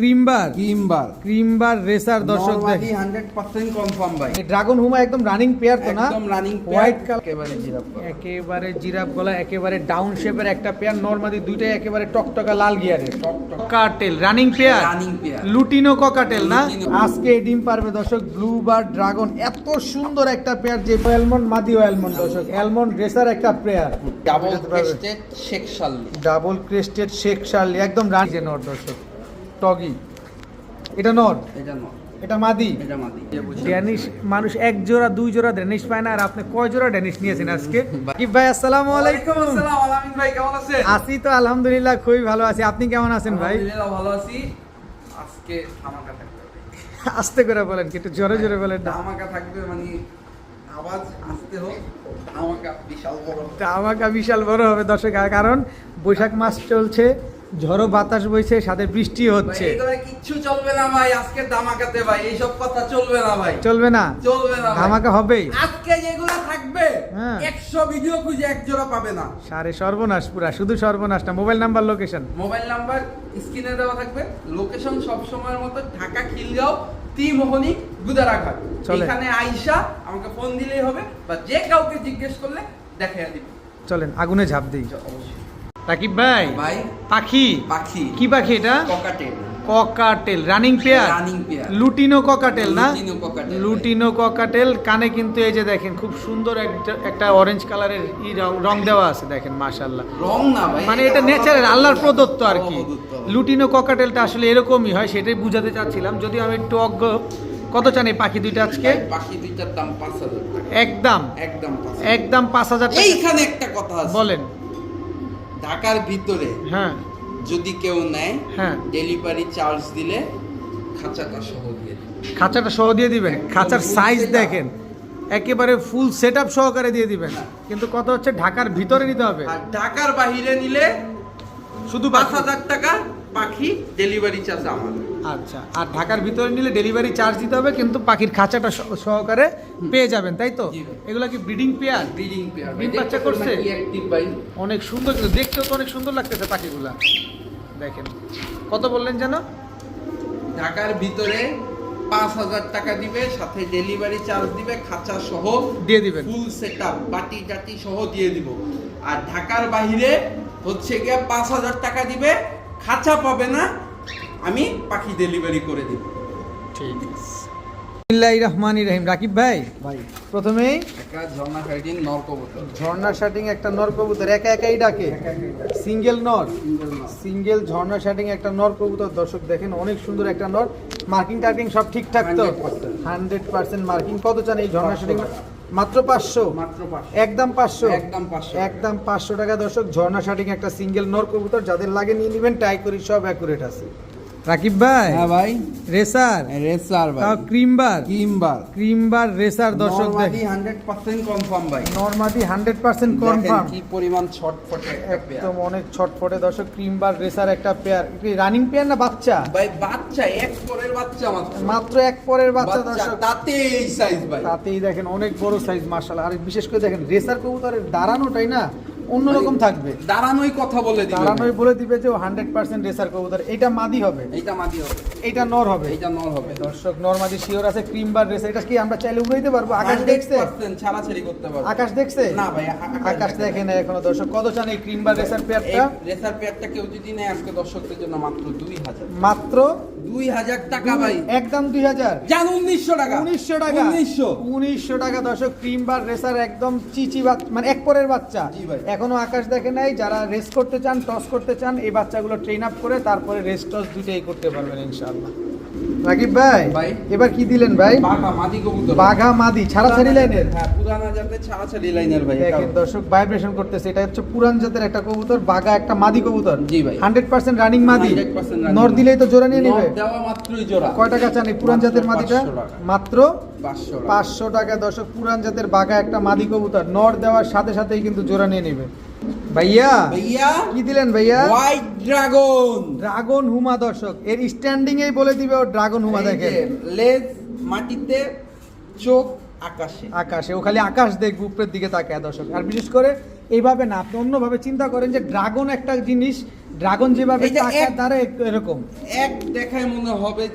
ক্রিমবার। কিমবার ক্রিমবার racer দর্শক normally দেখ 100% confirm ভাই। ড্রাগন হুমা একদম রানিং পেয়ার তো না? একদম রানিং হোয়াইট কালার একেবারে জিরাফ একেবারে জিরাফ গলা একেবারে ডাউন শেপের একটা পেয়ার নরমালি দুইটাই একেবারে টকটকা লাল গিয়ারের cockatiel running pair running pair lutino cockatiel না? আজকে এই ডিম পারবে দর্শক ব্লু বার ড্রাগন। এত সুন্দর একটা পেয়ার যে অ্যালমন্ড মাদি অ্যালমন্ড দর্শক। অ্যালমন্ড রেসার একটা পেয়ার ডাবল ক্রেস্টেড শেখ ডাবল ক্রেস্টেড শেখ শার্লি একদম রানি যে নর দর্শক। টগি। এটা নর? এটা মাদি? ড্যানিশ মানুষ এক জোড়া দুই জোড়া ড্যানিশ পায় না আর আপনি কয় জোড়া ড্যানিশ নিয়েছেন আজকে? কি ভাই আসসালামু আলাইকুম। আসসালাম আলামিন ভাই কেমন আছেন? আছি তো আলহামদুলিল্লাহ খুবই ভালো আছি। আপনি কেমন আছেন ভাই? ভালো আছি। আজকে ধামাকা থাকবে। আস্তে করে বলেন কি একটু জোরে জোরে বলেন। ধামাকা থাকবে মানে আওয়াজ আসতে হোক ধামাকা বিশাল বড় তা আমাকে বিশাল বড় হবে দর্শক আর কারণ বৈশাখ মাস চলছে। ঝড়ো বাতাস বইছে সাথে বৃষ্টি হচ্ছে। কিচ্ছু চলবে না ভাই আজকে ধামাকাতে ভাই এইসব কথা চলবে না ভাই। চলবে না? চলবে না ধামাকা হবেই আজকে যেগুলো থাকবে হ্যাঁ। একশো ভিডিও খুঁজে এক জোড়া পাবে না। সারে সর্বনাশ পুরা শুধু সর্বনাশ না mobile number location mobile number স্ক্রিনে দেওয়া থাকবে। লোকেশন সব সময়ের মতো ঢাকা খিলগাঁও ত্রিমোহনী গুদারাঘাট। এখানে আইসা আমাকে ফোন দিলেই হবে বা যে কাউকে জিজ্ঞেস করলে দেখাই দিবে। চলেন আগুনে ঝাঁপ দিই। অবশ্যই। রাকিব ভাই? ভাই। পাখি? পাখি। কি পাখি এটা? Cockatiel. Cockatiel. Running pair lutino cockatiel না? Lutino cockatiel. কানে কিন্তু এই যে দেখেন খুব সুন্দর একটা একটা অরেঞ্জ কালারের ই রং- দেওয়া আছে দেখেন মাশাল্লাহ রং না ভাই মানে এটা নেচারের আল্লাহর প্রদত্ত আর কি। লুটিনো ককাটেলটা আসলে এরকমই হয় সেটাই বুঝাতে চাচ্ছিলাম। যদি আমি একটু অজ্ঞ কত চান এই পাখি দুইটা আজকে? পাখি দুইটার দাম পাঁচ হাজার একদম। একদম। একদম পাঁচ হাজার এইখানে একটা কথা আছে। বলেন। ঢাকার ভিতরে হ্যাঁ। যদি কেউ নেয় হ্যাঁ। ডেলিভারি চার্জ দিলে খাঁচাটা সহ দিয়ে। খাঁচাটা সহ দিয়ে দিবেন? খাঁচার সাইজ দেখেন একেবারে ফুল সেট আপ সহকারে দিয়ে দিবেন। কিন্তু কথা হচ্ছে? ঢাকার ভিতরে নিতে হবে। আর ঢাকার বাহিরে নিলে শুধু পাঁচ হাজার টাকা পাখি ডেলিভারি চার্জ আমার আচ্ছা আর ঢাকার ভিতরে নিলে ডেলিভারি চার্জ দিতে হবে কিন্তু পাখির খাঁচাটা সহকারে পেয়ে যাবেন তাই তো। এগুলা কি ব্রিডিং পেয়ার ব্রিডিং পেয়ার ডিম বাচ্চা করছে? অ্যাক্টিভ ভাই। অনেক সুন্দর কিন্তু দেখতেও তো অনেক সুন্দর লাগতেছে পাখিগুলা। দেখেন কত বললেন যেন? ঢাকার ভিতরে পাঁচ হাজার টাকা দিবে সাথে ডেলিভারি চার্জ দিবে খাঁচা সহ দিয়ে দিবেন। ফুল সেট বাটি টাটি সহ দিয়ে দিব। আর ঢাকার বাহিরে হচ্ছে গিয়ে পাঁচ হাজার টাকা দিবে খাঁচা পাবে না আমি পাখি ডেলিভারি করে দিব। ঠিক বিসমিল্লাহির রহমানির রহিম। রাকিব ভাই ভাই। প্রথমেই একটা ঝর্ণা ফাইটিং নরকবুতর ঝর্ণা শাটিং একটা নর কবুতর। একা একাই ডাকে? সিঙ্গেল নর সিঙ্গেল ঝর্ণা শাটিং একটা নর কবুতর। দর্শক দেখেন অনেক সুন্দর একটা নর মার্কিং টার্কিং সব ঠিকঠাক তো? Hundred percent. মার্কিং কত চান এই ঝর্ণা শাটিং মাত্র পাঁচশো? একদম পাঁচশো? একদম পাঁচশো একদম পাঁচশো টাকা। দর্শক ঝর্ণা শাটিং একটা সিঙ্গেল নর কবুতর। যাদের লাগে নিয়ে নেবেন ট্রাই করি সব অ্যাকুরেট আছে। রাকিব ভাই? হ্যাঁ ভাই। রেসার? রেসার তাও ক্রিমবার? কিমবার ক্রিমবার রেসার দর্শক দেখ নরমালি 100% কনফার্ম ভাই। পার্সেন্ট দেখেন কনফার্ম কি পরিমাণ ছটফটে একদম অনেক ছটফটে দর্শক ক্রিমবার রেসার একটা পেয়ার। রানিং পেয়ার না বাচ্চা? ভাই বাচ্চা এক পরের বাচ্চা মাত্র। মাত্র এক পরের বাচ্চা দর্শক। তাতে এই সাইজ ভাই। তাতেই দেখেন অনেক বড় সাইজ মার্শাল আর বিশেষ করে দেখেন রেসার কবুতরের দাঁড়ানোটাই না অন্যরকম থাকবে। দাঁড়ানোই কথা বলে দিবে। দাঁড়ানোই বলে দিবে যে হান্ড্রেড পার্সেন্ট রেসার কবুতর এটা মাদি হবে। এইটা মাদি হবে। এইটা নর হবে। এইটা নর হবে। দর্শক নর মাদি শিওর আছে ক্রিমবার রেসার এটা কি আমরা চাইলে উড়াইতে পারব? আকাশ দেখছে? ছাড়াছাড়ি করতে পারবে। আকাশ দেখছে? না ভাই আকাশ দেখে না এখনও দর্শক। কত চান এই ক্রিমবার রেসার পেয়ারটা রেসার পেয়ারটা কেউ যদি নেয় আজকে দর্শকদের জন্য মাত্র দুই হাজার। মাত্র দুই হাজার টাকা ভাই। একদম দুই হাজার। জান উনিশশো টাকা। উনিশশো টাকা। উনিশশো। উনিশশো টাকা দর্শক ক্রিম বার রেসার একদম চিচি বাচ্চা মানে এক পরের বাচ্চা। জি ভাই। এখনও আকাশ দেখে নাই। যারা রেস করতে চান টস করতে চান, এই বাচ্চাগুলো ট্রেন আপ করে তারপরে রেস টস দুটাই করতে পারবেন ইনশাআল্লাহ। রাকিব ভাই। এবার কি দিলেন ভাই? বাঘা মাদি কবুতর। বাঘা মাদি ছাড়াছাড়ি লাইনের। হ্যাঁ পুরানা জাতে ছাড়াছাড়ি লাইনের ভাই দেখেন দর্শক ভাইব্রেশন করতেছে। এটা হচ্ছে পুরান জাতের একটা কবুতর বাঘা একটা মাদি কবুতর। জি ভাই। রানিং মাদি। 100% নর দিলেই তো জোড়া নিয়ে নেবে। দেওয়া মাত্রই জোড়া। কয় টাকা চান এই পুরান জাতের মাদিটা? মাত্র পাঁচশো টাকা। পাঁচশো টাকা দর্শক পুরান জাতের বাঘা একটা মাদি কবুতর। নর দেওয়ার সাথে সাথেই কিন্তু জোড়া নিয়ে নেবে। ভাইয়া ভাইয়া? কি দিলেন ভাইয়া? হোয়াইট ড্রাগন ড্রাগন হুমা দর্শক এর স্ট্যান্ডিং এই বলে দিবে ও ড্রাগন হুমা দেখেন। লেজ মাটিতে চোখ আকাশে। আকাশে ও খালি আকাশ দেখবে উপরের দিকে তাকায় দর্শক। আর বিশেষ করে এইভাবে না আপনি অন্যভাবে চিন্তা করেন যে ড্রাগন একটা জিনিস ড্রাগন যেভাবে টাকা এক- এরকম। এক দেখায় মনে হবে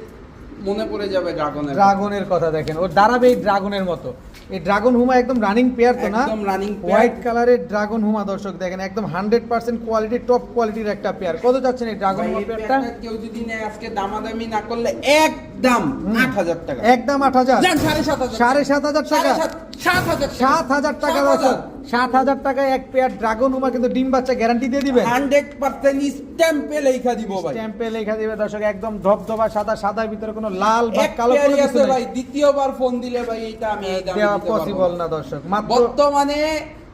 মনে পড়ে যাবে ড্রাগনের ড্রাগনের কথা। দেখেন ও দাঁড়াবে এই ড্রাগনের মতো। এই ড্রাগন হুমা একদম রানিং পেয়ার তো না? একদম রানিং হোয়াইট কালারের ড্রাগন হুমা দর্শক দেখেন একদম হান্ড্রেড পার্সেন্ট কোয়ালিটি টপ কোয়ালিটির একটা পেয়ার কত যাচ্ছেন এই ড্রাগন হুমা পেয়ারটা কেউ যদি নেয় আজকে দামাদামি না করলে একদম হুম। আট হাজার টাকা। একদম আট হাজার। যান, সাড়ে সাত হাজার সাড়ে সাত হাজার টাকা। সাড়ে সাত- সাত হাজার সাত হাজার টাকা দর্শক। সাত হাজার টাকায় এক পেয়ার ড্রাগন হুমা কিন্তু ডিম বাচ্চা গ্যারান্টি দিয়ে দিবেন। হান্ড্রেড পার্সেন্ট স্ট্যাম্পে লেখা দিব ভাই। স্ট্যাম্পে লেখা দিবে দর্শক একদম ধবধবা সাদা সাদার ভিতরে কোনো লাল বা কালো কোনো কিছু আছে নেই। ভাই দ্বিতীয়বার ফোন দিলে ভাই এটা আমি এই দামে দেওয়া পসিবল না। দর্শক বর্তমানে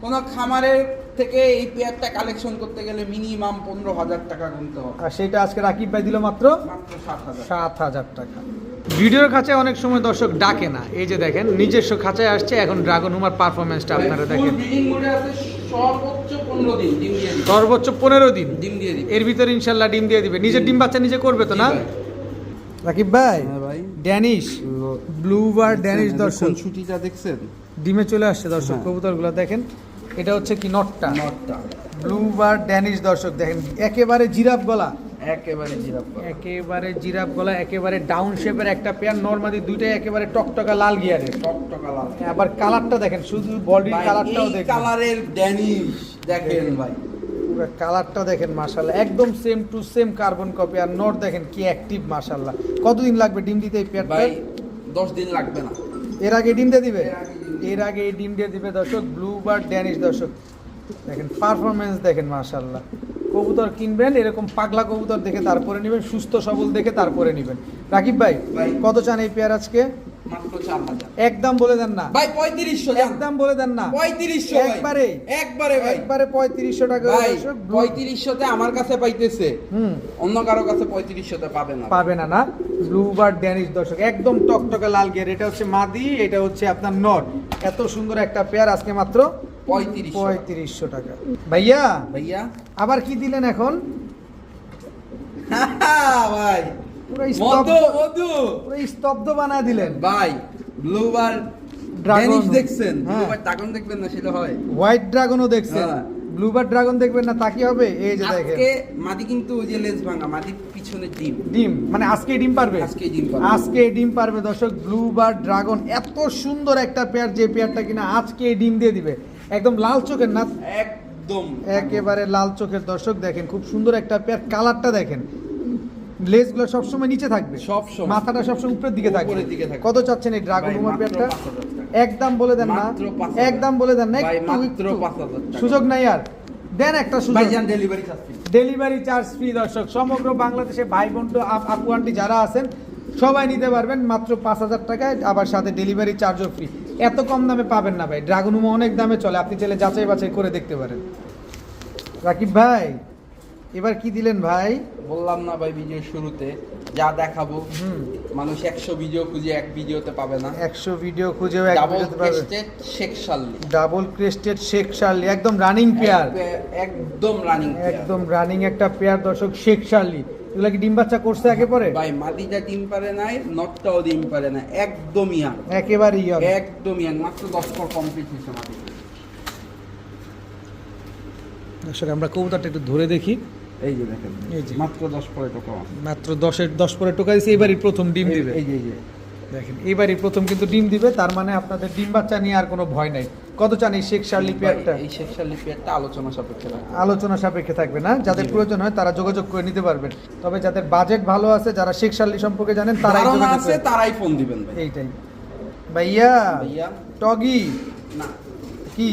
কোন খামারের থেকে এই পেয়ারটা কালেকশন করতে গেলে মিনিমাম পনেরো হাজার টাকা গুনতে হবে। আর সেটা আজকে রাকিব ভাই দিল মাত্র মাত্র সাত হাজার। সাত হাজার টাকা। ভিডিওর খাঁচায় অনেক সময় দর্শক ডাকে না। এই যে দেখেন নিজস্ব খাঁচায় আসছে এখন ড্রাগন হুমার পারফরমেন্সটা আপনারা দেখেন। ব্রিডিং মোডে আছে সর্বোচ্চ পনেরো দিন ডিম দিয়ে দিবে। সর্বোচ্চ পনেরো দিন? ডিম দিয়ে দিবে। এর ভিতরে ইনশাল্লাহ ডিম দিয়ে দিবে। নিজের ডিম। বাচ্চা নিজে করবে তো না? রাকিব ভাই হ্যাঁ ভাই। ড্যানিশ ব্লু বার ড্যানিশ দর্শক। ছুটিটা দেখছেন? ডিমে চলে আসছে দর্শক হ্যাঁ। কবুতরগুলো দেখেন। এটা হচ্ছে কি নটটা? নটটা। ব্লু বার ড্যানিশ দর্শক দেখেন একেবারে জিরাফ গলা। একেবারে জিরাফ একেবারে জিরাফ গলা একেবারে ডাউন শেপের একটা পেয়ার নর্মালি দুইটাই একেবারে টকটকা লাল গিয়ারের টকটকা লাল। আবার কালারটা দেখেন শুধু বডির কালারটাও দেখেন। কালারের ড্যানিশ দেখেন ভাই। পুরো কালারটা দেখেন মাশাল্লাহ একদম same to same carbon copy are not দেখেন কি অ্যাক্টিভ মাশাল্লাহ কতদিন লাগবে ডিম দিতে এই পেয়ারটা ভাই দশ দিন লাগবে না। এর আগে ডিম দিয়ে দিবে? এর আগে এর এই ডিম দিয়ে দিবে দর্শক ব্লু বার্ড ড্যানিশ দর্শক। দেখেন পারফরমেন্স দেখেন মাশাল্লাহ কবুতর কিনবেন এরকম পাগলা কবুতর দেখে তারপরে নেবেন সুস্থ সবল দেখে তারপরে নেবেন। রাকিব ভাই। কত চান এই পেয়ার আজকে? একদম বলে দেন না। ভাই পঁয়ত্রিশশো একদম বলে দেন না। পঁয়ত্রিশশো একবারে একবারে ভাই। একবারে পঁয়ত্রিশশো টাকা ভাই পঁয়ত্রিশশোতে আমার কাছে পাইতেছে। হুম। অন্য কারও কাছে পঁয়ত্রিশশোতে পাবে না। পাবে না না। ব্লু বার্ড ড্যানিশ দর্শক একদম টকটকে লাল গিয়ার এটা হচ্ছে মাদি এটা হচ্ছে আপনার নট এত সুন্দর একটা পেয়ার আজকে মাত্র। পঁয়ত্রিশশো। টাকা। ভাইয়া ভাইয়া? আবার কি দিলেন এখন? ভাই। পুরো স্তব্ধ মধু মধু। পুরো স্তব্ধ বানায় দিলেন। ভাই ব্লুবার Dragon। দেখছেন। ব্লুবার ড্রাগন দেখবেন না সেটা হয়। হোয়াইট ড্রাগনও দেখছেন। ড্রাগন দেখবেন না তা কি হবে? এই যে দেখেন। আজকে মাদি কিন্তু ওই যে লেজ ভাঙা মাদি পিছনে ডিম। ডিম মানে আজকে ডিম পারবে? আজকে ডিম পারবে। আজকে ডিম পারবে। দর্শক ব্লু বার্ড ড্রাগন এত সুন্দর একটা পেয়ার যে পেয়ারটা কিনা আজকে ডিম দিয়ে দিবে। একদম লাল চোখের না? একদম। একেবারে লাল চোখের দর্শক দেখেন খুব সুন্দর একটা পেয়ার কালারটা দেখেন। লেজগুলো সবসময় নিচে থাকবে। সবসময়। মাথাটা সবসময় উপরের দিকে থাকবে। কত চাচ্ছেন এই ড্রাগন হুমার পেয়ারটা একদম বলে দেন না। একদম বলে দেন না। একটু সুযোগ নাই আর। দেন একটা সুযোগ। Delivery charge delivery charge free দর্শক। সমগ্র বাংলাদেশে ভাই বোন আপ- আপু আন্টি যারা আছেন সবাই নিতে পারবেন মাত্র পাঁচ হাজার টাকায় আবার সাথে ডেলিভারি চার্জও ফ্রি এত কম দামে পাবেন না ভাই। ড্রাগন হুমা অনেক দামে চলে আপনি চাইলে যাচাই বাছাই করে দেখতে পারেন। রাকিব ভাই এবার কি দিলেন ভাই? বললাম না ভাই ভিডিওর শুরুতে যা দেখাবো। মানুষ একশো ভিডিও খুঁজে এক ভিডিওতে পাবে না। একশো ভিডিও খুঁজেও এক ডাবল ভিডিওতে পাবে। ক্রেস্টেড শেখ শাল্লি ডাবল ক্রেস্টেড শেখ শার্লি একদম রানিং পেয়ার একদম রানিং একদম রানিং একটা পেয়ার দর্শক শেখ শার্লি এগুলা কি ডিম বাচ্চা করছে আগে পরে? ভাই মাটিটা ডিম পারে নাই নটটাও ডিম পারে না একদম ইয়াং একেবারে ইয়ং একদম ইয়াং মাত্র দশ পর কমপ্লিট হয়েছে মাটি দর্শক আমরা কবুতরটা একটু ধরে দেখি। এই যে দেখেন এই যে। মাত্র দশ পরে টোকা। মাত্র দশের দশ পরে টোকা এবারই প্রথম ডিম দিবে। এই যে এই যে। দেখেন এবারই প্রথম কিন্তু ডিম দিবে তার মানে আপনাদের ডিম বাচ্চা নিয়ে আর কোনো ভয় নাই। কত চান এই শেখ শার্লি পেয়ারটা ভাই, এই শেখ শাল্লি পেয়ারটা আলোচনা সাপেক্ষে আলোচনা সাপেক্ষে থাকবে না। যাদের প্রয়োজন হয় তারা যোগাযোগ করে নিতে পারবেন। তবে যাদের বাজেট ভালো আছে যারা শেখ শার্লি সম্পর্কে জানেন তারাই আছে তারাই ফোন দিবেন ভাই। এইটাই। ভাইয়া ভাইয়া? টগি? না। কি?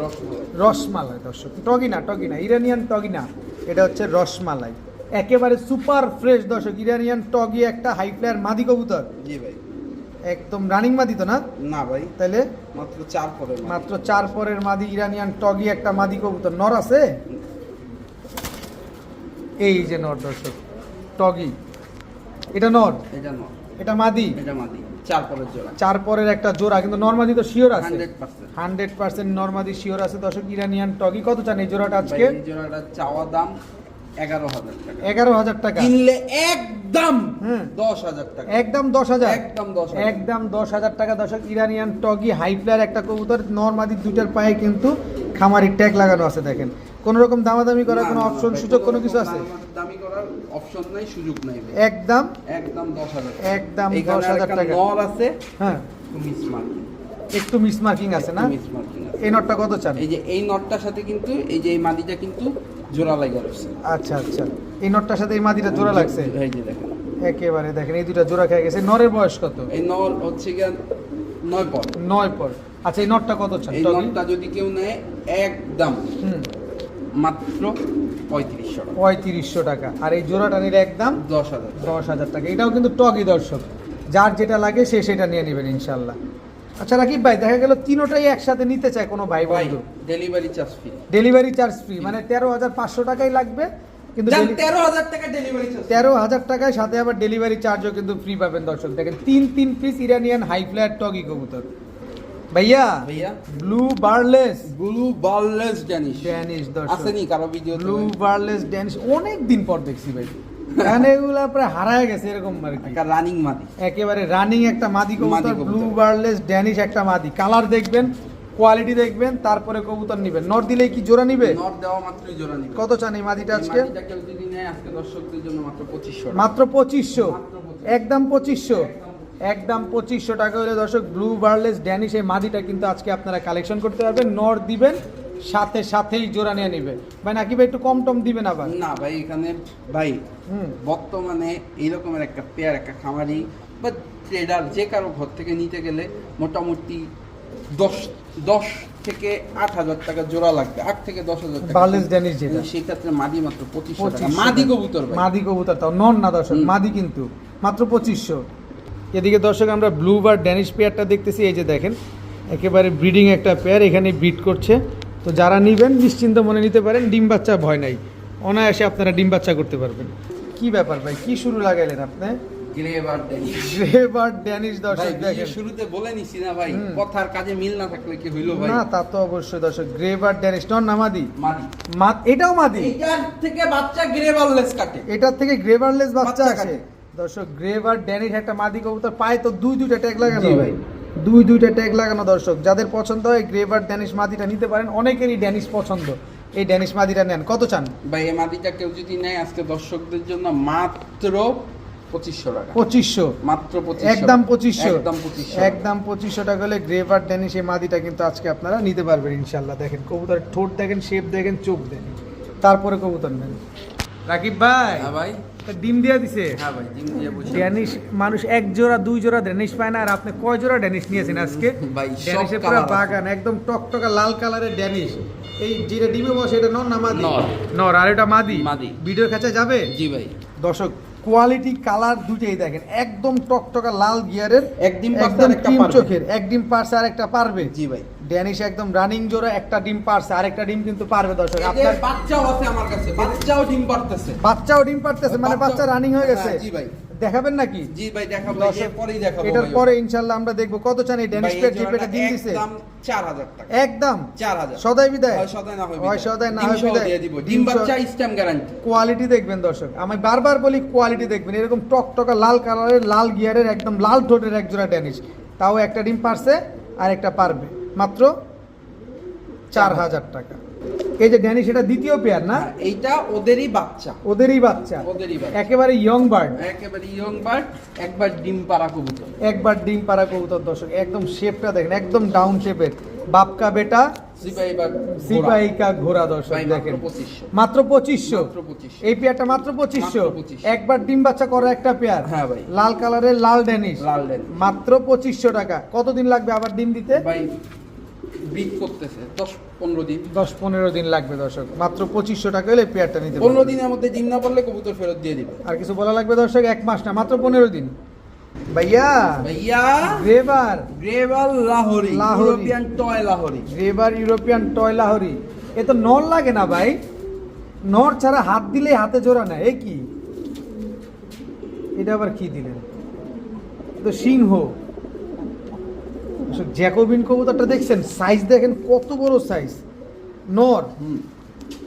রসমালাই। রসমালাই দর্শক। টগি না টগি না ইরানিয়ান টগি না। এটা হচ্ছে রসমালাই। একেবারে সুপার ফ্রেশ দর্শক ইরানিয়ান টগি একটা হাই ফ্লায়ার মাদি কবুতর। জি ভাই। একদম রানিং মাদি তো না? না ভাই। তাহলে মাত্র চার পরে মাত্র চার পরের মাদি ইরানিয়ান টগি একটা মাদি কবুতর। নর আছে? এই যে নর দর্শক টগি। এটা নর? এটা নয় এটা মাদি? এটা মাদি। চার পরের জোড়া। চার পরের একটা জোড়া কিন্তু নর্মাদি তো শিওর আছে। Hundred percent. নর্মাদি শিওর আছে দর্শক ইরানিয়ান টগি। কত চান এই জোড়াটা আজকে? এই জোড়াটা চাওয়া দাম এগারো হাজার টাকা। এগারো হাজার টাকা। কিনলে একদম হুম। দশ হাজার টাকা। একদম দশ হাজার। একদম দশ। একদম দশ হাজার টাকা। দর্শক ইরানিয়ান টগি হাইপ্ল্যার একটা কবুতর নর্মাদি দুটার পায়ে কিন্তু খামারির ট্যাগ লাগানো আছে দেখেন। কোন রকম দামাদামি করার কোনো অপশন সুযোগ কোনো কিছু আছে? দামি করার অপশন নাই সুযোগ নাই একদম? একদম দশ হাজার একদম 10,000 টাকা। নর আছে হ্যাঁ। একটু মিস মার্কিং আছে না? মিস মার্কিং আছে। এই নটটা কত চান? এই যে এই নটটার সাথে কিন্তু এই যে এই মাদিটা কিন্তু জোড়া লাগা রয়েছে আচ্ছা আচ্ছা। এই নটটার সাথে এই মাদিটা জোড়া লাগছে? এই যে দেখেন। একেবারে দেখেন এই দুটো জোড়া খেয়ে গেছে। নরের বয়স কত? এই নর হচ্ছে গিয়া নয় পর। নয় পর। আচ্ছা এই নটটা কত চান? এই নটটা যদি কেউ নেয় একদম হুম। মাত্র পঁয়ত্রিশশো টাকা। পঁয়ত্রিশশো টাকা। আর এই জোড়াটা নিলে একদম দশ হাজার দশ হাজার টাকা। এটাও কিন্তু টগই দর্শক। যার যেটা লাগে সে সেটা নিয়ে নেবেন ইনশাল্লাহ। আচ্ছা রাকিব ভাই দেখা গেল তিনোটাই একসাথে নিতে চায় কোনো ভাই বন্ধু। Delivery charge free delivery charge free মানে তেরো হাজার পাঁচশো টাকাই লাগবে কিন্তু তেরো হাজার টাকা ডেলিভারি চার্জ তেরো হাজার টাকায় সাথে আবার ডেলিভারি চার্জও কিন্তু ফ্রি পাবেন দর্শক। দেখেন তিন তিন পিস ইরানিয়ান হাই ফ্লায়ার টগি কবুতর ভাইয়া ভাইয়া? Blue barless blue barless Danish Danish দর্শক। আসেনি কারও ভিডিও ব্লু বার্লেস ড্যানিশ অনেক দিন পর দেখছি ভাই। এগুলা প্রায় হারায় গেছে এরকম আর কি। একটা রানিং মাদি। একেবারে রানিং একটা মাদি কবুতর। ব্লু বার্লেস ড্যানিশ একটা মাদি। কালার দেখবেন কোয়ালিটি দেখবেন তারপরে কবুতর নিবেন। নর দিলে কি জোড়া নিবে? নট দেওয়া মাত্রই জোড়া নিবে। কত চান এই মাদিটা আজকে? কেউ যদি নেয় আজকে দর্শকদের জন্য মাত্র পঁচিশশো মাত্র পঁচিশশো? মাত্র 25 একদম পঁচিশশো? একদম পঁচিশশো টাকা হলে দর্শক ব্লু বার্লেস ড্যানিশ এই মাদিটা কিন্তু আজকে আপনারা কালেকশন করতে পারবেন। নর দিবেন সাথে সাথেই জোড়া নিয়ে নিবে। ভাই নাকি ভাই একটু কম টম দিবেন আবার? না ভাই এখানে ভাই বর্তমানে এইরকমের একটা পেয়ার একটা খামারি বা ট্রেডার যে কারও ঘর থেকে নিতে গেলে মোটামুটি দশ দশ থেকে আট হাজার টাকা জোড়া লাগবে আট থেকে দশ হাজার টাকা। বার্লেস ড্যানিশ যেটা। কিন্তু সেই ক্ষেত্রে মাদি মাত্র পঁচিশশো টাকা। মাদি কবুতর মাদি কবুতর তাও নন না দর্শক মাদি কিন্তু মাত্র পঁচিশশো। এদিকে দর্শক আমরা ব্লু বার ড্যানিশ পেয়ারটা দেখতেছি এই যে দেখেন একেবারে ব্রিডিং একটা পেয়ার এখানে ব্রিড করছে। তো যারা নিবেন নিশ্চিন্ত মনে নিতে পারেন ডিম বাচ্চা ভয় নাই। অনায়াসে আপনারা ডিম বাচ্চা করতে পারবেন। কি ব্যাপার ভাই? কি শুরু লাগাইলেন আপনি? শুরুতে বলে নিছি না ভাই কথার কাজে মিল না থাকলে কি হইল ভাই? না তা তো অবশ্যই দর্শক গ্রে বার ড্যানিশ। নন না মাদি? মাদি। এটাও মাদি? থেকে বাচ্চা গ্রে বারলেস কাটে। এটার থেকে গ্রেভারলেস বাচ্চা দর্শক গ্রেভার ড্যানিশ একটা মাদি কবুতর পায় তো দুই দুইটা ট্যাগ লাগানো ভাই। দুই দুইটা ট্যাগ লাগানো দর্শক। যাদের পছন্দ হয় গ্রেভার ড্যানিশ মাদিটা নিতে পারেন। অনেকেরই ড্যানিশ পছন্দ। এই ড্যানিশ মাদিটা নেন। কত চান? ভাই এই মাদিটা কেউ যদি নেয় আজকে দর্শকদের জন্য মাত্র পঁচিশশো টাকা। পঁচিশশো? মাত্র একদম পঁচিশশো। একদম পঁচিশশো। একদম পঁচিশশো টাকা হলে গ্রেভার ড্যানিশ এই মাদিটা কিন্তু আজকে আপনারা নিতে পারবেন ইনশাল্লাহ দেখেন ঠোঁট দেখেন শেপ দেখেন চোখ দেখেন। তারপরে কবুতর নেন। রাকিব ভাই। হ্যাঁ ভাই। ডিম দিয়ে দিছে? হ্যাঁ ভাই ডিম দিয়ে বসে ড্যানিশ মানুষ এক জোড়া দুই জোড়া ড্যানিশ পায় না আর আপনি কয় জোড়া ড্যানিশ নিয়েছেন আজকে? ভাই, ড্যানিশের পুরো বাগান একদম টকটকা লাল কালারের ড্যানিশ। এই যেটা ডিমে বসে এটা নর না মাদি? নর। আর এটা মাদি? মাদি। ভিডিওর কাছে যাবে? জি ভাই। দর্শক কোয়ালিটি কালার দুটেই দেখেন। একদম টকটকা লাল গিয়ারের এক ডিম পারছে একদম একটা চোখের এক ডিম পারছে আর একটা পারবে। জি ভাই। ড্যানিশ একদম রানিং জোরে একটা ডিম পারছে আর একটা ডিম কিন্তু পারবে দর্শক। আপনার বাচ্চাও আছে আমার কাছে বাচ্চাও ডিম পারতেছে। বাচ্চাও ডিম পারতেছে মানে বাচ্চা রানিং হয়ে গেছে। হ্যাঁ, জি ভাই। দেখাবেন নাকি? জি ভাই দেখাবো এর পরেই দেখাবো এটার পরে ইনশাল্লাহ আমরা দেখব। কত চান এই ড্যানিশ পেট যে জোড়াটা ডিম দিছে? একদম 4000 টাকা। একদম? 4000 সদাই বিদায়। হয় সদাই না হয় হয় সদাই না ডিম হয় বিদায়। দিয়ে দিব। ডিম ডিম বাচ্চা স্ট্যাম্প গ্যারান্টি কোয়ালিটি দেখবেন দর্শক। আমি বারবার বলি কোয়ালিটি দেখবেন। এরকম টকটকা লাল কালারের লাল গিয়ারের একদম লাল ঠোঁটের এক জোড়া ড্যানিশ। তাও একটা ডিম পারছে আর একটা পারবে। মাত্র চার হাজার টাকা। এই যে ড্যানিশ এটা দ্বিতীয় পেয়ার না? হ্যাঁ, এইটা ওদেরই বাচ্চা। ওদেরই বাচ্চা। ওদেরই বাচ্চা। একেবারে ইয়ং বার্ড একেবারে ইয়ং বার্ড একবার ডিম পাড়া কবুতর। একবার ডিম পাড়া কবুতর দর্শক একদম শেপটা দেখেন একদম ডাউন শেপের বাপকা বেটা ঘোড়া। দর্শক মাত্র দেখেন। মাত্র পঁচিশশো। এই পেয়ারটা মাত্র পঁচিশশো। একবার ডিম বাচ্চা করা একটা পেয়ার হ্যাঁ ভাই। লাল কালারের লাল ড্যানিশ। লাল। মাত্র পঁচিশশো টাকা। কতদিন লাগবে আবার ডিম দিতে? ভাই ব্রিড করতেছে দশ পনেরো দিন। দশ পনেরো দিন লাগবে দর্শক। মাত্র পঁচিশশো টাকা হলে পেয়ারটা নিতে পনেরো দিনের মধ্যে ডিম না পড়লে কবুতর ফেরত দিয়ে দিবে। আর কিছু বলা লাগবে দর্শক? এক মাস না মাত্র পনেরো দিন। ভাইয়া! ভাইয়া! Grey bar গ্রেভাল Lahori. European toy Lahori. Grey bar European toy Lahori. এ তো নর লাগে না ভাই। নর ছাড়া হাত দিলেই হাতে জোড়া নেয়। এ কি? এটা আবার কি দিলেন? তো সিংহ। জ্যাকোবিন কবুতরটা দেখছেন? সাইজ দেখেন কত বড় সাইজ নর। হুম।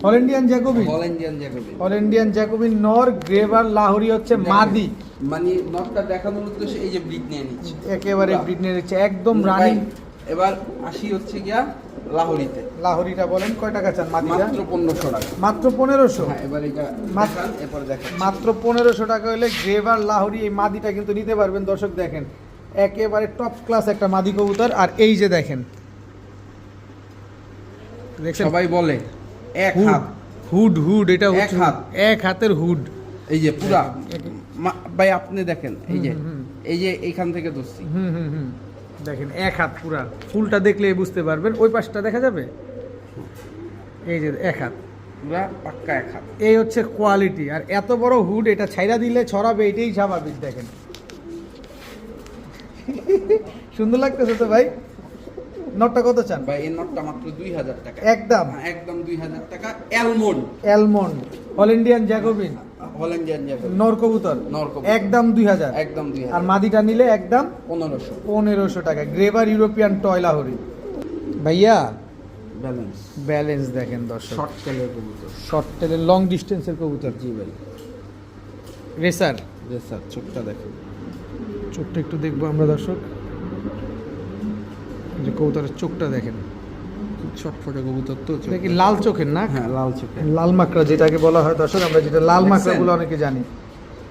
Hollandian Jacobin. Hollandian Jacobin. All Indian Jacobin নর গ্রেভার লাহোরি হচ্ছে মাদি। মানে নটটা দেখানোর উদ্দেশ্যে এই যে ব্রিড নিয়ে নিচ্ছে। একেবারে বাহ। ব্রিডনের হচ্ছে একদম রানিং এবার আসি হচ্ছে গিয়া লাহোরিতে। লাহোরিটা বলেন কয় টাকা চান মাত্র পনেরোশো টাকা। মাত্র পনেরোশো? হ্যাঁ এবার এটা মাত্র- দেখান এরপর দেখেন মাত্র পনেরোশো টাকা হলে গ্রেভার লাহোরি এই মাদিটা কিন্তু নিতে পারবেন। দর্শক দেখেন একেবারে টপ ক্লাস একটা মাদি কবুতর। আর এই যে দেখেন দেখছেন? সবাই বলে এক হাত। হুড হুড এটা এক হাত। এক হাতের হুড। এই যে পুরা ভাই আপনি দেখেন এই যে এই যে এইখান থেকে ধরছি। হুম হুম হুম। দেখেন এক হাত পুরা। ফুলটা দেখলে বুঝতে পারবেন ওই পাশটা দেখা যাবে? এই যে এক হাত। পুরা পাক্কা এক হাত। এই হচ্ছে কোয়ালিটি আর এত বড় হুড এটা ছাইরা দিলে ছড়াবে এটাই স্বাভাবিক দেখেন। সুন্দর লাগতেছে তো ভাই? নটটা কত চান? ভাই এই নটটা মাত্র দুই হাজার টাকা। একদম। হ্যাঁ, একদম দুই হাজার টাকা। Almond almond all Indian Jacobin যাবে নর কবুতর। নর কবুতর। একদম দুই হাজার। একদম দুই হাজার। আর মাদিটা নিলে একদম পনেরোশো। পনেরোশো টাকা। গ্রেভার ইউরোপিয়ান টয় লাহোরি ভাইয়া ব্যালেন্স ব্যালেন্স দেখেন দর্শক। শর্ট কবুতর। শর্ট টেলের লং ডিস্টেন্সের কবুতর। জি ভাই। রেসার চোখটা দেখেন। চোখটা একটু দেখব আমরা দর্শক। যে কবুতরের চোখটা দেখেন। ছটফটে কবুতর তো কি লাল চোখের না? হ্যাঁ লাল চোখের। লাল মাকড়া যেটাকে বলা হয় দর্শক আমরা যেটা লাল? মাকড়াগুলো অনেকে জানি।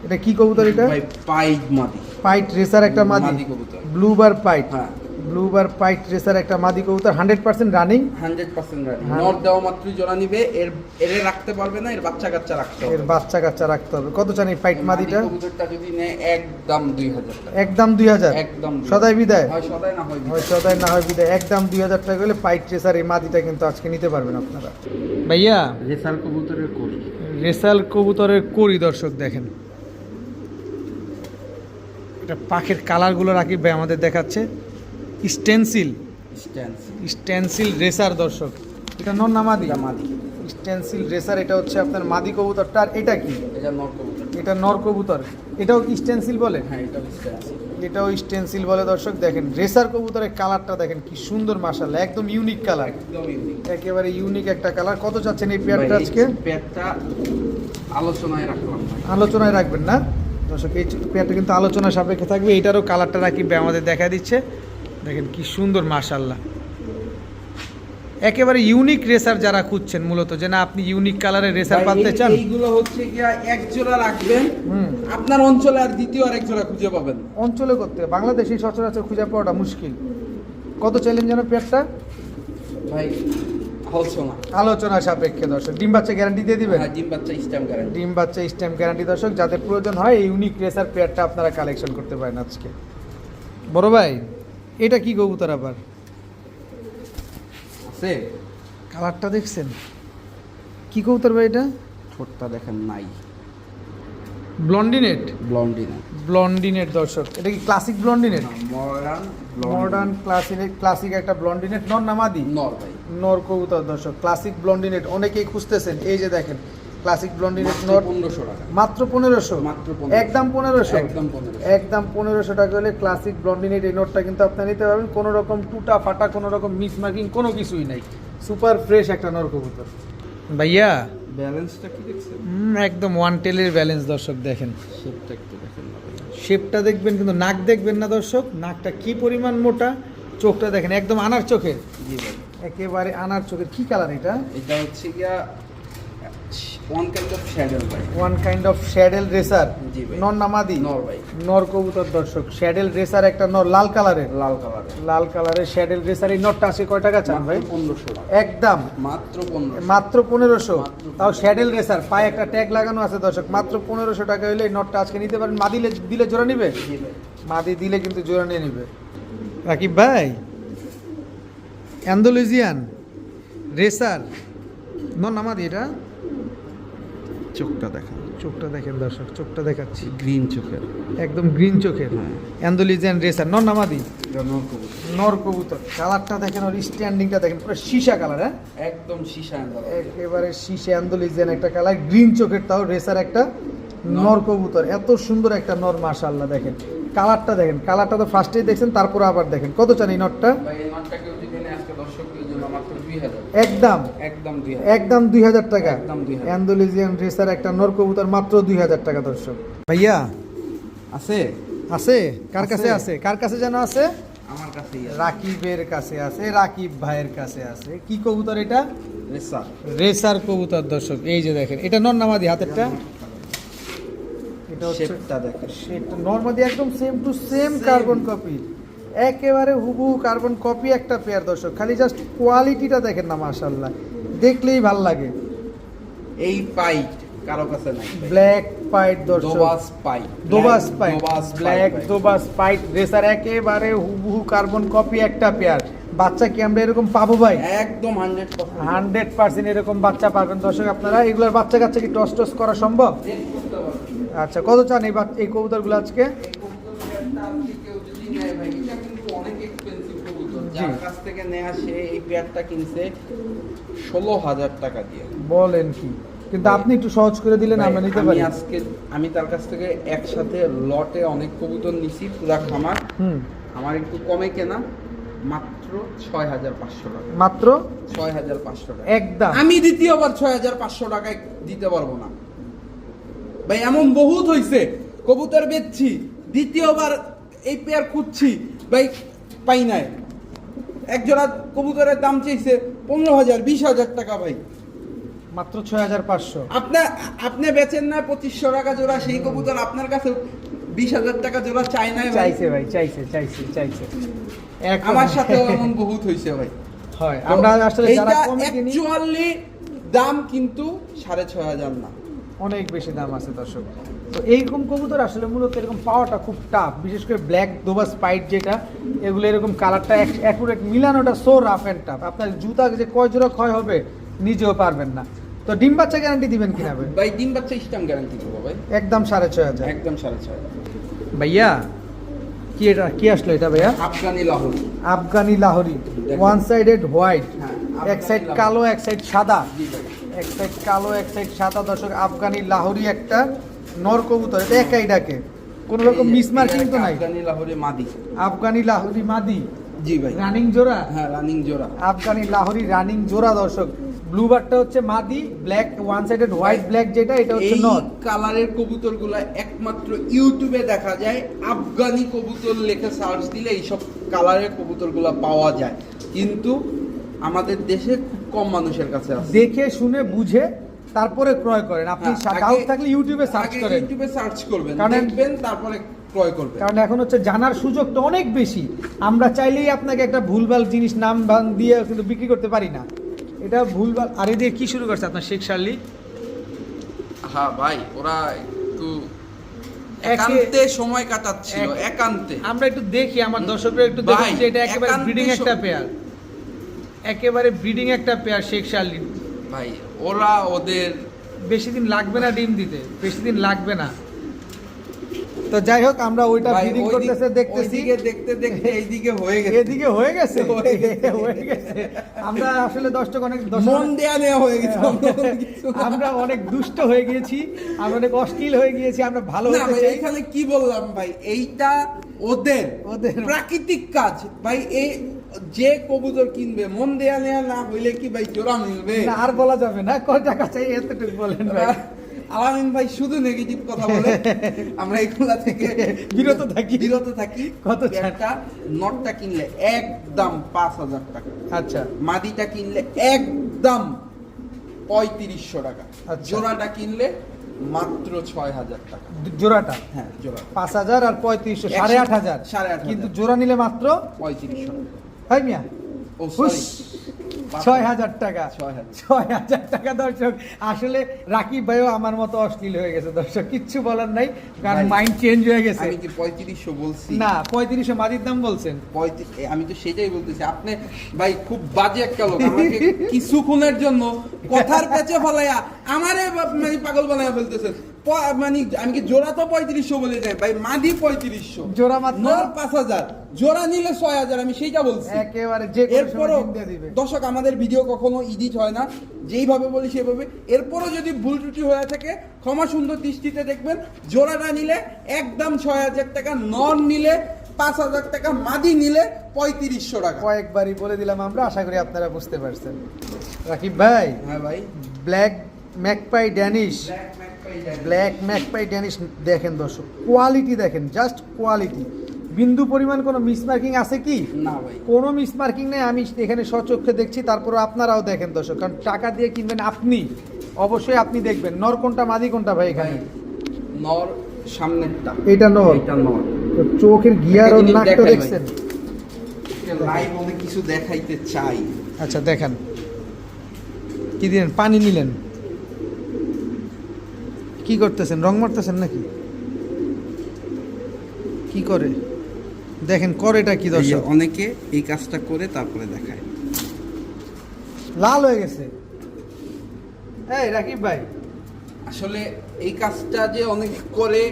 এটা কি কবুতর এটা? পাইট মাদি। পাইট রেসার একটা মাদি কবুতর। ব্লু ব্লুবার পাইট। হ্যাঁ। ব্লুবার পাইট রেসার একটা মাদি কবুতর hundred percent running hundred percent রানি। নর দেওয়া মাত্রই জোড়া নিবে এর এর রাখতে পারবে না এর বাচ্চা কাচ্চা রাখতে হবে। এর বাচ্চা কাচ্চা রাখতে হবে। কত চান এই পাইট মাদিটা? কবুতরটা যদি নেয় একদম দুই হাজার একদম দুই হাজার? একদম দুই সদাই বিদায়? হয় সদাই না হয় হয় সদাই না হয় বিদায়। একদম দুই হাজার টাকা হলে পাইট রেসার এই মাদিটা কিন্তু আজকে নিতে পারবেন আপনারা। ভাইয়া রেসার কবুতরের কোর রেসাল কবুতরের করি দর্শক দেখেন। এটা পাখির কালারগুলো ভাই আমাদের দেখাচ্ছে। স্টেন্সিল। স্টেন্সিল। রেসার দর্শক। এটা নন নামাদি এটা মাদি। স্টেন্সিল রেসার এটা হচ্ছে আপনার মাদি কবুতরটা। আর এটা কি? এটা নর কবুতর। এটা নর কবুতর। এটাও কি স্টেন্সিল বলে? হ্যাঁ এটা স্ট্যান্স এটাও স্টেন্সিল বলে দর্শক। দেখেন রেসার কবুতরের কালারটা দেখেন কি সুন্দর মাসাল্লাহ একদম ইউনিক কালার। একদম ইউনিক। একেবারে ইউনিক একটা কালার। কত চাচ্ছেন এই পেয়ারটা আজকে? পেয়ারটা আলোচনায় রাখলাম আলোচনায় রাখবেন না? দর্শক এই পেয়ারটা কিন্তু আলোচনা সাপেক্ষে থাকবে। এটারও কালারটা ভাই আমাদের দেখা দিচ্ছে। দেখেন কি সুন্দর মাশাল্লাহ একেবারে ইউনিক রেসার যারা খুঁজছেন মূলত যে না আপনি ইউনিক কালারের রেসার পালতে চান। এইগুলো হচ্ছে গিয়া এক জোড়া রাখবেন আপনার অঞ্চলে আর দ্বিতীয় আর এক জোড়া খুঁজে পাবেন। অঞ্চলে করতে বাংলাদেশি সচরাচর খুঁজে পাওয়াটা মুশকিল। কত চাইলেন যেন পেয়ারটা ভাই আলোচনা। আলোচনা সাপেক্ষে দর্শক। ডিম বাচ্চা গ্যারান্টি দিয়ে দিবেন? হ্যাঁ ডিম বাচ্চা স্ট্যাম্প গ্যারান্টি ডিম বাচ্চা স্ট্যাম্প গ্যারান্টি দর্শক। যাদের প্রয়োজন হয় এই ইউনিক রেসার পেয়ারটা আপনারা কালেকশন করতে পারেন আজকে। বড় ভাই এটা কি কবুতর আবার? আছে। কালারটা দেখছেন? কি কবুতর ভাই এটা? ঠোঁটটা দেখেন নাই। ব্লন্ডিনেট ব্লন্ডিনেট ব্লন্ডিনেট দর্শক। এটা কি classic blondinette modern modern classic classic একটা ব্লন্ডিনেট নর নামাদি নর ভাই। নর কবুতর দর্শক। ক্লাসিক ব্লন্ডিনেট অনেকেই খুঁজতেছেন। এই যে দেখেন ক্লাসিক ব্লন্ডিনেট মাত্র নর পনেরোশো টাকা। মাত্র পনেরোশো? মাত্র একদম পনেরোশো? একদম পনেরোশো। একদম পনেরোশো টাকা হলে ক্লাসিক ব্লন্ডিনেট এই নোটটা কিন্তু আপনি নিতে পারবেন। কোনো রকম টুটা ফাটা কোনো রকম মিস মার্কিং কোনো কিছুই নাই। সুপার ফ্রেশ একটা নর কবুতর ভাইয়া? ব্যালেন্সটা কি দেখছেন? একদম ওয়ান টেলের ব্যালেন্স দর্শক দেখেন। শেপটা একটু দেখেন শেপটা দেখবেন কিন্তু নাক দেখবেন না দর্শক। নাকটা কি পরিমাণ মোটা? চোখটা দেখেন একদম আনার চোখের জি ভাই। একেবারে আনার চোখের। কি কালার এটা? এটা হচ্ছে গিয়া ওয়ান কাইন্ড অফ শ্যাডেল ভাই ওয়ান কাইন্ড অফ শ্যাডেল রেসার জি ভাই। নর নামাদি? নর ভাই নর কবুতর দর্শক। শ্যাডেল রেসার একটা নর লাল কালারের। লাল কালারের। লাল কালারের শ্যাডেল রেসার এই আছে কয় টাকা চান ভাই? একদম। মাত্র পনেরোশো। মাত্র পনেরোশো। মাত্র তাও শ্যাডেল রেসার পায়ে একটা ট্যাগ লাগানো আছে দর্শক। মাত্র পনেরোশো টাকা হলে এই নটটা আজকে নিতে পারেন। মা দিলে জোড়া নিবে? জি ভাই। মাদি দিলে কিন্তু জোড়া নিয়ে নিবে। রাকিব ভাই। অ্যান্ডোলেজিয়ান রেসার নন আমাদি এটা? চোখটা দেখা। চোখটা দেখেন দর্শক চোখটা দেখাচ্ছি। গ্রিন চোখের। একদম গ্রিন চোখের। হ্যাঁ। অ্যান্ডোলিজিয়ান রেসার নর কবুতর। নর কবুতর। কালারটা দেখেন ওর স্ট্যান্ডিংটা দেখেন পুরো সীসা কালার হ্যাঁ? একদম সীসা একেবারে শীষে অ্যান্ডোলিজিয়ান একটা কালার। গ্রিন চোখের তাও রেসার একটা নর। কবুতর। এত সুন্দর একটা নর মাশাল্লাহ দেখেন। কালারটা দেখেন কালারটা তো ফার্স্টেই দেখছেন তারপরে আবার দেখেন। কত চান এই নটটা ভাই এই নটটা কেউ যদি নেয় আজকে দর্শকদের জন্য মাত্র দুই হাজার একদম। একদম একদম দুই হাজার টাকা। একদম 2000 অ্যান্ডোলিজিয়ান রেসার একটা নর কবুতর মাত্র দুই হাজার টাকা দর্শক। ভাইয়া আছে? আছে? কার কাছে আছে। কার কাছে যেন আছে? আমার কাছে রাকিবের কাছে আছে রাকিব ভাইয়ের কাছে আছে। কি কবুতর এটা? রেসার। রেসার কবুতর দর্শক। এই যে দেখেন এটা নন্নামাদি হাতেরটা? এটা হচ্ছে শেপটা দেখেন। সেটা নর্মাদি একদম same to same carbon copy একেবারে হুবু কার্বন কপি একটা পেয়ার দর্শক। খালি জাস্ট কোয়ালিটিটা দেখেন না মাশাল্লাহ দেখলেই ভালো লাগে। এই পাইট কারও কাছে নাই। ব্ল্যাক পাইট দর্শক। দোবাস পাইট দোবাস পাইট ব্ল্যাক। দোবাস পাইট রেসার একেবারে হুবহু কার্বন কপি একটা পেয়ার বাচ্চা কি আমরা এরকম পাবো ভাই? একদম হান্ড্রেড পার্সেন্ট এরকম বাচ্চা পাবেন দর্শক আপনারা। এগুলোর বাচ্চা কাচ্চা কি টস টস করা সম্ভব? আচ্ছা কত চান এই এই কবুতরগুলো আজকে? যার কাছ থেকে নেওয়া সে এই পেয়ারটা কিনছে ষোলো হাজার টাকা দিয়ে। বলেন কি? কিন্তু আপনি একটু সহজ করে দিলেন আমরা নিতে পারি। আজকে আমি তার কাছ থেকে একসাথে লটে অনেক কবুতর নিছি পুরা খামার। হুম। আমার একটু কমে কেনা মাত্র ছয় হাজার পাঁচশো টাকা। মাত্র? ছয় হাজার পাঁচশো টাকা। একদম। আমি দ্বিতীয়বার ছয় হাজার পাঁচশো টাকায় দিতে পারব না। ভাই এমন বহুত হইছে কবুতর বেচছি দ্বিতীয়বার এই পেয়ার খুঁজছি ভাই পাই নাই। এক জোড়া কবুতরের দাম চাইছে পনেরো হাজার বিশ হাজার টাকা ভাই। মাত্র ছয় হাজার পাঁচশো। আপনার আপনি বেচেন না পঁচিশশো টাকা জোড়া সেই কবুতর আপনার কাছে বিশ হাজার টাকা জোড়া চাই নাই চাইছে ভাই চাইছে চাইছে চাইছে। আমার সাথে এমন বহুত হইছে ভাই। হয় আমরা আসলে যারা কমে কিনি দাম কিন্তু সাড়ে ছয় হাজার না। অনেক বেশি দাম আছে দর্শক। তো এইরকম কবুতর আসলে মূলত এরকম পাওয়াটা খুব টাফ বিশেষ করে ব্ল্যাক দোবা স্পাইট যেটা এগুলো এরকম কালারটা অ্যাকুরেট মিলানোটা সো রাফ অ্যান্ড টাফ আপনার জুতা যে কয় জোড়া ক্ষয় হবে নিজেও পারবেন না। তো ডিম বাচ্চা গ্যারান্টি দিবেন কিনা ভাই? ভাই ডিম বাচ্চা স্টাম গ্যারান্টি করব ভাই। একদম সাড়ে ছয় হাজার। একদম সাড়ে ছয় হাজার। ভাইয়া কি এটা কি আসলো এটা ভাইয়া? Afghani Lahore. Afghani Lahori. One sided white হ্যাঁ, এক সাইড কালো এক সাইড সাদা। এক সাইড কালো এক সাইড সাদা দর্শক আফগানি লাহোরি একটা নর কবুতর এটা একাই ডাকে। কোনো রকম মিসমার্কিং তো নাই? আফগানি লাহোরে মাদি। আফগানি লাহোরি মাদি? জি ভাই। রানিং জোড়া? হ্যাঁ রানিং জোড়া। আফগানি লাহোরি রানিং জোড়া দর্শক। ব্লু বারটা হচ্ছে মাদি black one sided white black যেটা এটা হচ্ছে নর। কালারের কবুতরগুলো একমাত্র ইউটিউবে দেখা যায় আফগানি কবুতর লেখে সার্চ দিলে এইসব কালারের কবুতরগুলো পাওয়া যায়। কিন্তু আমাদের দেশে খুব কম মানুষের কাছে আছে। দেখে শুনে বুঝে তারপরে ক্রয় করেন। আপনি হ্যাঁ, ডাউট থাকলে ইউটিউবে সার্চ করেন। ইউটিউবে সার্চ করবেন কারণ- দেখবেন তারপরে ক্রয় করবেন। কারণ এখন হচ্ছে জানার সুযোগটা অনেক বেশি। আমরা চাইলেই আপনাকে একটা ভুলভাল জিনিস নাম দিয়ে কিন্তু বিক্রি করতে পারি না। এটা ভুলভাল আরে দিয়ে কি শুরু করছে আপনার শেখ শার্লি হ্যাঁ ভাই ওরা একটু একান্তে সময় কাটাচ্ছিল একান্তে। আমরা একটু দেখি আমার দর্শকরা একটু দেখুন ভাই, যে এটা একেবারে ব্রিডিং একটা পেয়ার একেবারে ব্রিডিং একটা পেয়ার শেখ শার্লি ভাই ওরা ওদের বেশি দিন লাগবে না ডিম দিতে বেশি দিন লাগবে না। তো যাই হোক আমরা ওইটা ব্রিডিং করতেছে দেখতেছি। দেখতে দেখতে এইদিকে হয়ে গেছে। এদিকে হয়ে গেছে? হয়ে গেছে। আমরা আসলে দর্শক অনেক মন দেয়া নেওয়া হয়ে গেছে। আমরা অনেক দুষ্ট হয়ে গিয়েছি আমরা অনেক অশ্লীল হয়ে গিয়েছি আমরা ভালো এইখানে কি বললাম ভাই এইটা ওদের ওদের। প্রাকৃতিক কাজ। ভাই এই যে কবুতর কিনবে মন দেয়া নেয়া না হইলে কি ভাই জোড়া মিলবে? আর বলা যাবে না কয় টাকা চাই এতটুকু বলেন ভাই। আলামিন ভাই শুধু নেগেটিভ কথা বলে। আমরা এগুলা থেকে বিরত থাকি। বিরত থাকি। কত? একটা নটটা কিনলে একদম পাঁচ হাজার টাকা। আচ্ছা। মাদিটা কিনলে একদম পঁয়ত্রিশশো টাকা। আচ্ছা। জোড়াটা কিনলে মাত্র ছয় হাজার টাকা। জোড়াটা? হ্যাঁ জোড়া পাঁচ হাজার আর পঁয়ত্রিশশো সাড়ে আট হাজার। সাড়ে আট কিন্তু জোড়া নিলে মাত্র পঁয়ত্রিশশো টাকা। হয় মিয়া? ছয় হাজার টাকা। ছয় হাজার। টাকা দর্শক। আসলে রাকিব ভাইও আমার মতো অশ্লীল হয়ে গেছে দর্শক। কিচ্ছু বলার নাই কারণ মাইন্ড চেঞ্জ হয়ে গেছে। আমি কি পঁয়ত্রিশশো বলছি? না পঁয়ত্রিশশো মাদির দাম বলছেন। আমি তো সেটাই বলতেছি। আপনি ভাই খুব বাজে একটা লোক। কিছুক্ষণের জন্য কথার পেছে ফলাইয়া আমারে মানে পাগল বানায় ফেলতেছেন। মানে আমি কি জোড়া তো পঁয়ত্রিশশো বলে যাই ভাই মাদি পঁয়ত্রিশশো। জোড়া মাত্র? নর পাঁচ হাজার। জোড়া নিলে ছয় হাজার আমি সেইটা বলছি। একেবারে যে এরপরও দর্শক আমাদের ভিডিও কখনো এডিট হয় না। যেইভাবে বলি সেভাবে। এরপরও যদি ভুল ত্রুটি হয়ে থাকে ক্ষমা সুন্দর দৃষ্টিতে দেখবেন জোড়াটা নিলে একদম ছয় হাজার টাকা নন নিলে পাঁচ হাজার টাকা মাদি নিলে পঁয়ত্রিশশো টাকা। কয়েকবারই বলে দিলাম আমরা আশা করি আপনারা বুঝতে পারছেন। রাকিব ভাই হ্যাঁ ভাই। Black magpie Danish. Black magpie Danish দেখেন দর্শক কোয়ালিটি দেখেন জাস্ট কোয়ালিটি বিন্দু পরিমাণ কোনো মিসমার্কিং আছে কি? না ভাই। কোনো মিসমার্কিং নেই আমি এখানে সচক্ষে দেখছি তারপর আপনারাও দেখেন দর্শক কারণ টাকা দিয়ে কিনবেন আপনি অবশ্যই আপনি দেখবেন। নর কোনটা মাদি কোনটা ভাই এখানে? নর সামনেরটা। এটা নর। এটা নর। তো চোখের গিয়ার ও নাকটা দেখছেন? লাইভ অনেক কিছু দেখাইতে চাই। আচ্ছা দেখেন। কি দিলেন? পানি নিলেন। কি করতেছেন? রং মারতেছেন নাকি? কি করে? দেখেন করেটা কি দর্শক? অনেকে এই কাজটা করে তারপরে দেখায়। লাল হয়ে গেছে। এই রাকিব ভাই। আসলে এই কাজটা যে অনেক করে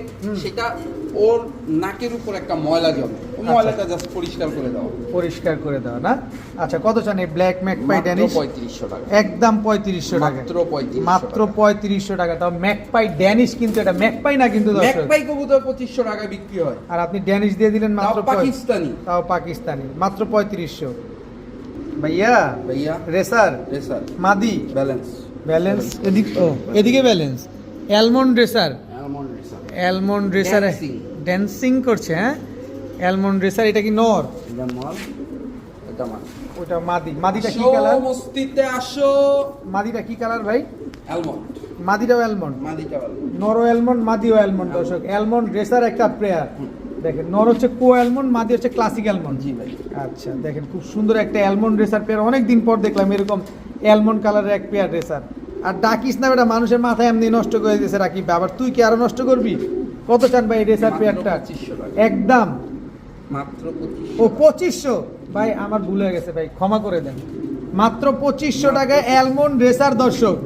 সেটা ওর নাকের উপর একটা ময়লা জমে। ময়লাটা জাস্ট পরিষ্কার করে দাও। পরিষ্কার করে দেওয়া না? আচ্ছা কত চান এই ব্ল্যাক ম্যাকপাই ড্যানিশ পঁয়ত্রিশশো টাকা। একদম পঁয়ত্রিশশো টাকা। মাত্র পঁয়ত্রিশ মাত্র পঁয়ত্রিশশো টাকা। তাও ম্যাকপাই ড্যানিশ কিন্তু এটা। ম্যাকপাই না কিন্তু দর্শক? ম্যাকপাই কবুতর পঁচিশশো টাকায় বিক্রি হয়। আর আপনি ড্যানিশ দিয়ে দিলেন মাত্র পাকিস্তানি। তাও পাকিস্তানি। মাত্র পঁয়ত্রিশশো। ভাইয়া? ভাইয়া? রেসার? রেসার। মাদি? ব্যালেন্স। ব্যালেন্স? এদিক এদিকে balance. Almond racer. Almond racer. Almond racer dancing করছে হ্যাঁ? অ্যালমন্ড রেসার এটা কি নর? এটা মাল এটা মাল। ওটা মাদি। মাদিটা কি কালার মস্তিতে আসো। মাদিটা কি কালার ভাই? অ্যালমন্ড মাদিটাও অ্যালমন্ড মাদিটা ভালো নরো অ্যালমন্ড মাদিও অ্যালমন্ড দর্শক। অ্যালমন্ড রেসার একটা প্লেয়ার দেখেন নর হচ্ছে কো অ্যালমন্ড মাদি হচ্ছে ক্লাসিক অ্যালমন্ড জি ভাই। আচ্ছা দেখেন খুব সুন্দর একটা অ্যালমন্ড রেসার পেয়ার অনেক দিন পর দেখলাম এরকম অ্যালমন্ড কালারের এক পেয়ার রেসার আর ডাকিস না বেটা মানুষের মাথায় এমনি নষ্ট করে দিয়েছে রাখি আবার তুই কি আরও নষ্ট করবি? কত চান ভাই রেসার পেয়ারটা 2500 একদম। মাত্র ও পঁচিশশো? ভাই আমার ভুল হয়ে গেছে ভাই ক্ষমা করে দেন। মাত্র পঁচিশশো টাকায় অ্যালমন্ড রেসার দর্শক।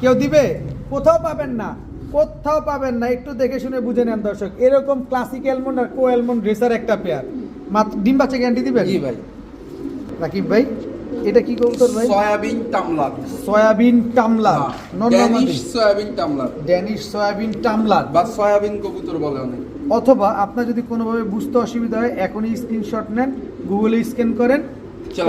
কেউ দিবে? কোথাও পাবেন না কোথাও পাবেন না। একটু দেখে শুনে বুঝে নেন দর্শক এরকম ক্লাসিক অ্যালমন্ড আর কো অ্যালমন্ড রেসার একটা পেয়ার মাত্র ডিম বাচ্চা গ্যারান্টি দিবেন? জি ভাই। রাকিব ভাই এটা কি কবুতর ভাই? Soybean tumbler soybean tumbler Danish soybean tumbler Danish soybean tumbler বা সয়াবিন কবুতর বলে অনেক। অথবা আপনার যদি কোনোভাবে বুঝতে অসুবিধা হয় এখনই স্ক্রিনশট নেন গুগলে স্ক্যান করেন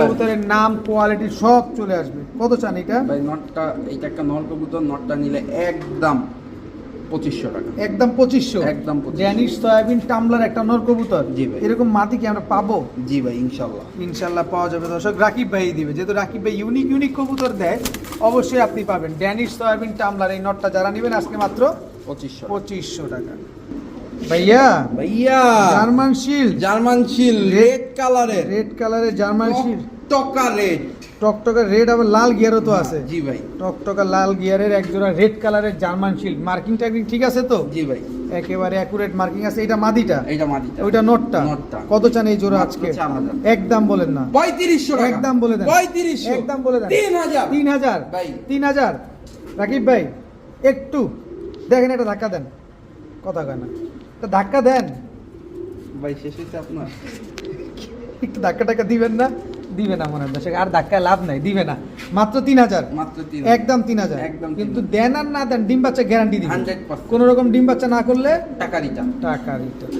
কবুতরের নাম কোয়ালিটি সব চলে আসবে। কত চান এটা? ভাই নটটা এইটা একটা নর কবুতর নটটা নিলে একদম পঁচিশশো টাকা। একদম পঁচিশশো? একদম 2500 ড্যানিশ সয়াবিন টামলার একটা নর কবুতর। জি ভাই। এরকম মাটি কি আমরা পাবো? জি ভাই ইনশাল্লাহ ইনশাল্লাহ পাওয়া যাবে। দর্শক রাকিব ভাই দিবে। যেহেতু রাকিব ভাই ইউনিক ইউনিক কবুতর দেয় অবশ্যই আপনি পাবেন। ড্যানিশ সয়াবিন টামলার এই নটটা যারা নেবেন আজকে মাত্র পঁচিশশো পঁচিশশো টাকা। ভাইয়া ভাইয়া German shield German shield red কালারের। রেড কালারের জার্মান শিল্ড টকা রেড। টকটকা রেড আবার লাল গিয়ারও তো আছে। জি ভাই। টকটকা লাল গিয়ারের একজোড়া রেড কালারের জার্মান শিল্ড মার্কিং টার্কিং ঠিক আছে তো? জি ভাই। একেবারে অ্যাকুরেট মার্কিং আছে। এটা মাদিটা? এইটা মাদিটা। ওইটা নোটটা? নটটা। কত চান এই জোড়া আজকে? 4000 একদম বলেন না। পঁয়ত্রিশশো টাকা। একদম বলে দেন। পঁয়ত্রিশশো। একদম বলে দেন। তিন হাজার। তিন হাজার। ভাই। তিন হাজার। রাকিব ভাই একটু। দেখেন একটা ধাক্কা দেন। কথা কয় না। একটা ধাক্কা দেন। ভাই শেষ হয়েছে আপনার? একটু ধাক্কা টাক্কা দিবেন না? দিবে না মনে হয় দর্শক আর ধাক্কা লাভ নাই দিবে না। মাত্র তিন হাজার। মাত্র একদম তিন হাজার। একদম কিন্তু দেন আর না দেন ডিম বাচ্চা গ্যারান্টি দিবেন। 100% কোনো রকম ডিম বাচ্চা না করলে টাকা রিটার্ন টাকা রিটার্ন